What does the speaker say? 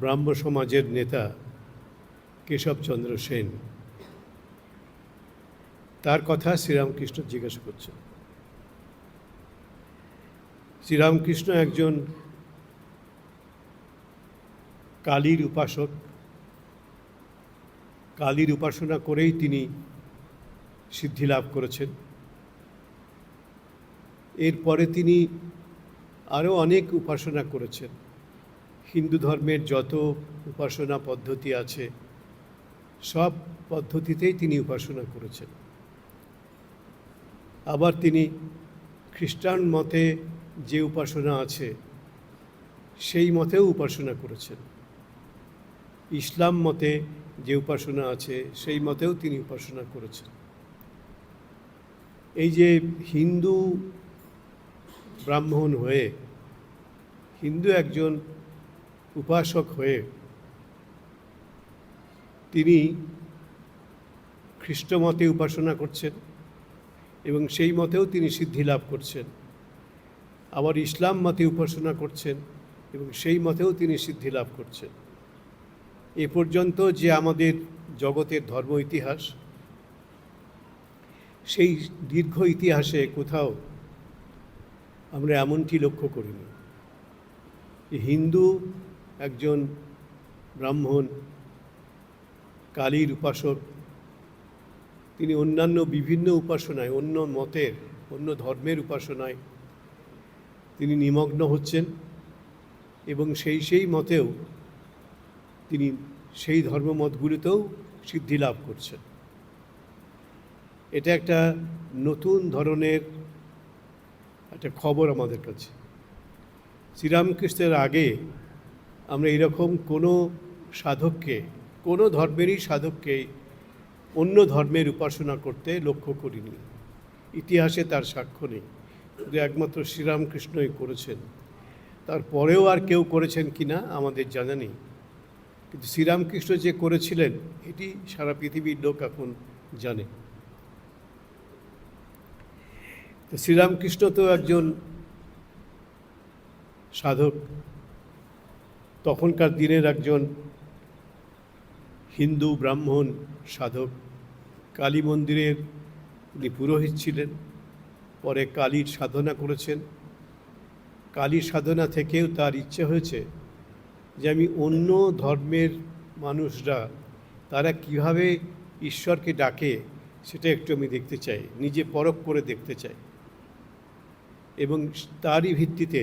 ব্রাহ্ম সমাজের নেতা কেশবচন্দ্র সেন। তার কথা শ্রীরামকৃষ্ণ জিজ্ঞাসা করছে শ্রীরামকৃষ্ণ একজন কালীর উপাসক। কালীর উপাসনা করেই তিনি সিদ্ধি লাভ করেছেন। এরপরে তিনি আরও অনেক উপাসনা করেছেন। হিন্দু ধর্মের যত উপাসনা পদ্ধতি আছে, সব পদ্ধতিতেই তিনি উপাসনা করেছেন। আবার তিনি খ্রিস্টান মতে যে উপাসনা আছে, সেই মতেও উপাসনা করেছেন। ইসলাম মতে যে উপাসনা আছে, সেই মতেও তিনি উপাসনা করেছেন। এই যে হিন্দু ব্রাহ্মণ হয়ে, হিন্দু একজন উপাসক হয়ে, তিনি খ্রিস্টমতে উপাসনা করছেন এবং সেই মতেও তিনি সিদ্ধি লাভ করছেন। আবার ইসলাম মতে উপাসনা করছেন এবং সেই মতেও তিনি সিদ্ধি লাভ করছেন। এ পর্যন্ত যে আমাদের জগতের ধর্ম ইতিহাস, সেই দীর্ঘ ইতিহাসে কোথাও আমরা এমনটি লক্ষ্য করিনি। হিন্দু একজন ব্রাহ্মণ কালীর উপাসক, তিনি অন্যান্য বিভিন্ন উপাসনায়, অন্য মতের, অন্য ধর্মের উপাসনায় তিনি নিমগ্ন হচ্ছেন এবং সেই সেই মতেও তিনি সেই ধর্মমতগুলিতেও সিদ্ধি লাভ করছেন। এটা একটা নতুন ধরনের একটা খবর আমাদের কাছে। শ্রীরামকৃষ্ণের আগে আমরা এরকম কোনো সাধককে, কোনো ধর্মেরই সাধককে অন্য ধর্মের উপাসনা করতে লক্ষ্য করিনি। ইতিহাসে তার সাক্ষ্য নেই। শুধু একমাত্র শ্রীরামকৃষ্ণই করেছেন। তারপরেও আর কেউ করেছেন কি না আমাদের জানা নেই। কিন্তু শ্রীরামকৃষ্ণ যে করেছিলেন, এটি সারা পৃথিবীর লোক এখন জানে। তো শ্রীরামকৃষ্ণ তো একজন সাধক, তখনকার দিনের একজন হিন্দু ব্রাহ্মণ সাধক। কালী মন্দিরের উনি পুরোহিত ছিলেন, পরে কালীর সাধনা করেছেন। কালীর সাধনা থেকেও তার ইচ্ছে হয়েছে যে আমি অন্য ধর্মের মানুষরা, তারা কীভাবে ঈশ্বরকে ডাকে, সেটা একটু আমি দেখতে চাই, নিজে পরখ করে দেখতে চাই। এবং তারই ভিত্তিতে